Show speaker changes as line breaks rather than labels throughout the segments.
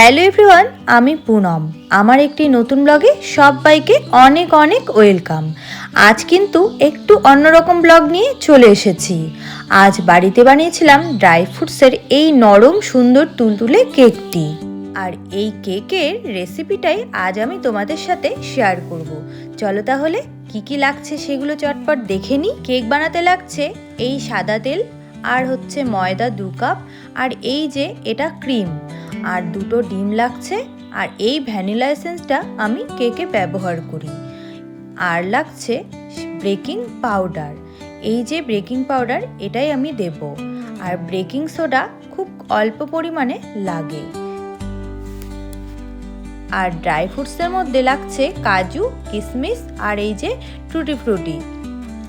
Hello everyone, আমি পুনম। আমার একটি নতুন ব্লগে সবাইকে অনেক অনেক ওয়েলকাম। আজ কিন্তু একটু অন্যরকম ব্লগ নিয়ে চলে এসেছি। আজ বাড়িতে বানিয়েছিলাম ড্রাই ফ্রুটসের এই নরম, সুন্দর, তুলতুলে কেকটি। আর এই কেকের রেসিপিটাই আজ আমি তোমাদের সাথে শেয়ার করব। চলো তাহলে কি কি লাগছে সেগুলো চটপট দেখে নিই। কেক বানাতে লাগছে এই সাদা তেল আর হচ্ছে ময়দা দু কাপ। আর এই যে এটা ক্রিম। আর দুটো ডিম লাগছে, আর এই ভ্যানিলা এসেন্সটা আমি কেকে ব্যবহার করি। আর লাগছে বেকিং পাউডার। এই যে বেকিং পাউডার, এটাই আমি দেব। আর বেকিং সোডা খুব অল্প পরিমাণে লাগে। আর ড্রাই ফ্রুটসের মধ্যে লাগছে কাজু কিশমিশ আর এই যে টুটি ফ্রুটি।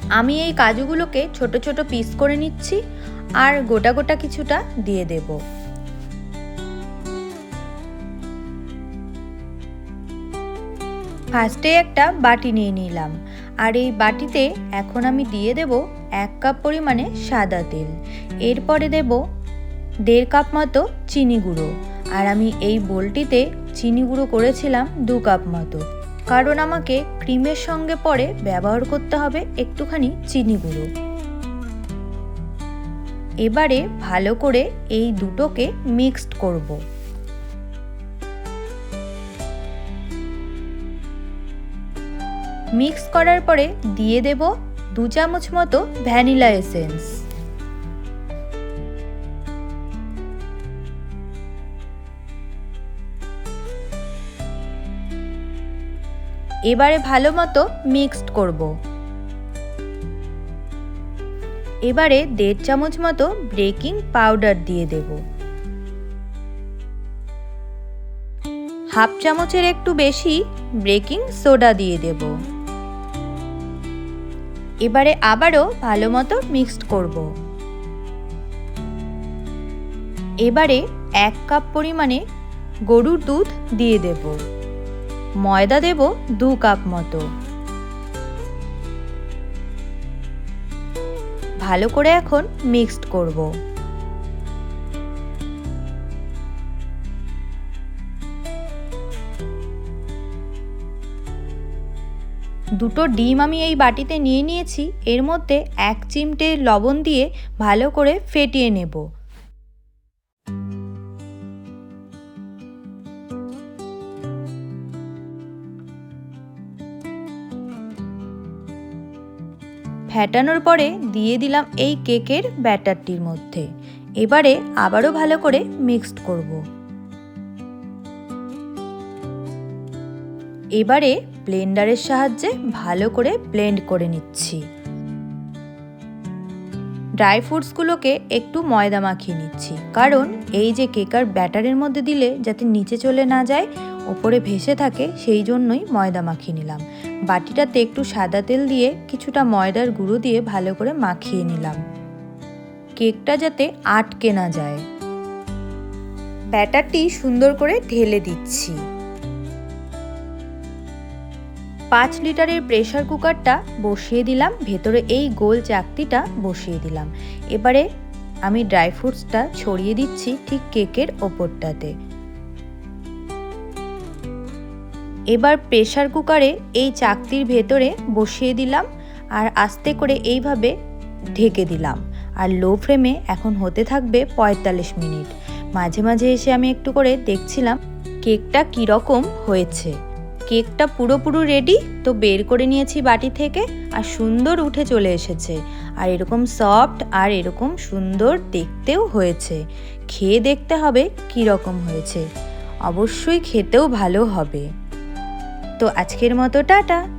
আমি এই কাজুগুলোকে ছোট ছোট পিস করে নিচ্ছি, আর গোটা গোটা কিছুটা দিয়ে দেবো। ফার্স্টে একটা বাটি নিয়ে নিলাম। আর এই বাটিতে এখন আমি দিয়ে দেব এক কাপ পরিমাণে সাদা তেল। এরপরে দেব দেড় কাপ মতো চিনি গুঁড়ো। আর আমি এই বোলটিতে চিনি গুঁড়ো করেছিলাম দু কাপ মতো। কারণ আমাকে ক্রিমের সঙ্গে পরে ব্যবহার করতে হবে একটুখানি চিনি গুঁড়ো। এবারে ভালো করে এই দুটোকে মিক্সড করব। মিক্স করার পরে দিয়ে দেব দু চামচ মতো ভ্যানিলা এসেন্স। এবারে ভালো মতো মিক্সড করব। এবারে দেড় চামচ মতো বেকিং পাউডার দিয়ে দেব। হাফ চামচের একটু বেশি বেকিং সোডা দিয়ে দেব। এবারে আবারও ভালো মতো মিক্সড করব। এবারে এক কাপ পরিমাণে গরুর দুধ দিয়ে দেব। ময়দা দেব দু কাপ মতো। ভালো করে এখন মিক্সড করব। দুটো ডিম আমি এই বাটিতে নিয়ে নিয়েছি। এর মধ্যে এক চিমটে লবণ দিয়ে ভালো করে ফেটিয়ে নেব। ফ্যাটানোর পরে দিয়ে দিলাম এই কেকের ব্যাটারটির মধ্যে। এবারে আবারও ভালো করে মিক্সড করব। এবারে ব্লেন্ডারের সাহায্যে ভালো করে ব্লেন্ড করে নিচ্ছি। ড্রাই ফ্রুটসগুলোকে একটু ময়দা মাখিয়ে নিচ্ছি। কারণ এই যে কেকার ব্যাটারের মধ্যে দিলে যাতে নিচে চলে না যায়, ওপরে ভেসে থাকে, সেই জন্যই ময়দা মাখিয়ে নিলাম। বাটিটাতে একটু সাদা তেল দিয়ে কিছুটা ময়দার গুঁড়ো দিয়ে ভালো করে মাখিয়ে নিলাম। কেকটা যাতে আটকে না যায়। ব্যাটারটি সুন্দর করে ঢেলে দিচ্ছি। পাঁচ লিটারের প্রেশার কুকারটা বসিয়ে দিলাম, ভেতরে এই গোল চাকতিটা বসিয়ে দিলাম। এবারে আমি ড্রাই ফ্রুটসটা ছড়িয়ে দিচ্ছি ঠিক কেকের ওপরটাতে। এবার প্রেশার কুকারে এই চাকতির ভেতরে বসিয়ে দিলাম আর আস্তে করে এইভাবে ঢেকে দিলাম আর লো ফ্লেমে এখন হতে থাকবে পঁয়তাল্লিশ মিনিট। মাঝে মাঝে এসে আমি একটু করে দেখছিলাম কেকটা কীরকম হয়েছে। কেকটা পুরোপুরো রেডি তো বের করে নিয়েছি বাটি থেকে আর সুন্দর উঠে চলে এসেছে। আর এরকম সফট আর এরকম সুন্দর দেখতেও হয়েছে। খেয়ে দেখতে হবে কীরকম হয়েছে। অবশ্যই খেতেও ভালো হবে। তো আজকের মতো টাটা।